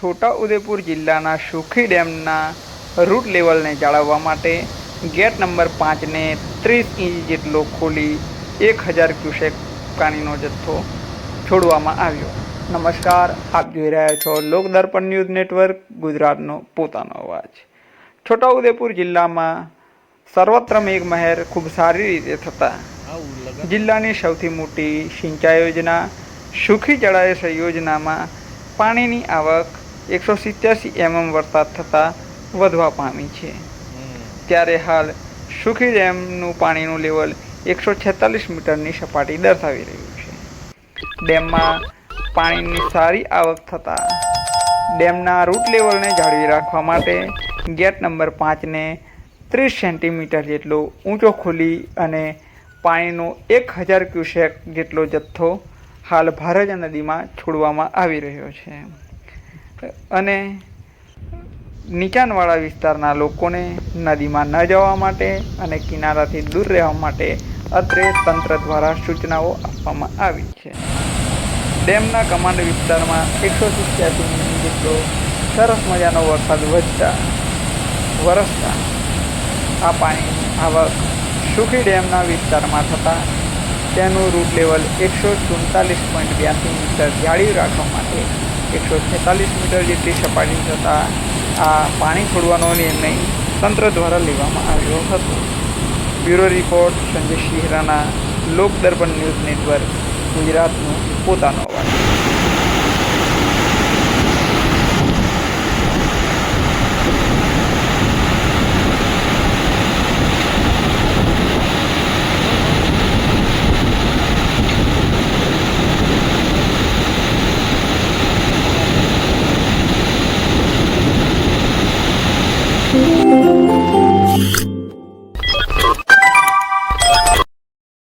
છોટાઉદેપુર જિલ્લાના સુખી ડેમના રૂટ લેવલને જાળવવા માટે ગેટ નંબર પાંચને ત્રીસ ઇંચ જેટલો ખોલી એક હજાર ક્યુસેક પાણીનો જથ્થો છોડવામાં આવ્યો. નમસ્કાર, આપ જોઈ રહ્યા છો લોકદર્પણ ન્યૂઝ નેટવર્ક, ગુજરાતનો પોતાનો અવાજ. છોટાઉદેપુર જિલ્લામાં સર્વત્ર મેઘમહેર ખૂબ સારી રીતે થતા જિલ્લાની સૌથી મોટી સિંચાઈ યોજના, સુખી જળાશય યોજનામાં પાણીની આવક એકસો સિત્યાસી એમએમ વરસાદ થતાં વધવા પામી છે. ત્યારે હાલ સુખી ડેમનું પાણીનું લેવલ એકસો છેતાલીસ મીટરની સપાટી દર્શાવી રહ્યું છે. ડેમમાં પાણીની સારી આવક થતાં ડેમના રૂટ લેવલને જાળવી રાખવા માટે ગેટ નંબર પાંચને ત્રીસ સેન્ટીમીટર જેટલો ઊંચો ખોલી અને પાણીનો એક હજાર ક્યુસેક જેટલો જથ્થો હાલ ભારજ નદીમાં છોડવામાં આવી રહ્યો છે. અને નીચાણવાળા વિસ્તારના લોકોને નદીમાં ન જવા માટે અને કિનારાથી દૂર રહેવા માટે અત્રે તંત્ર દ્વારા સૂચનાઓ આપવામાં આવી છે. ડેમના કમાન્ડ વિસ્તારમાં એકસો સિત્યાસી મિલી જેટલો સરસ મજાનો વરસાદ વધતા વરસતા આ પાણીની આવક સુખી ડેમના વિસ્તારમાં થતાં તેનું રૂટ લેવલ એકસો સુડતાલીસ પોઈન્ટ બ્યાસી મીટર જાળવી રાખવા માટે એકસો છેતાલીસ મીટર જેટલી સપાટી થતાં આ પાણી છોડવાનો નિર્ણય તંત્ર દ્વારા લેવામાં આવ્યો હતો. Bureau report, Sanjay Shihrana Lok Darpan news network, ગુજરાતનો પોતાનો અવાજ.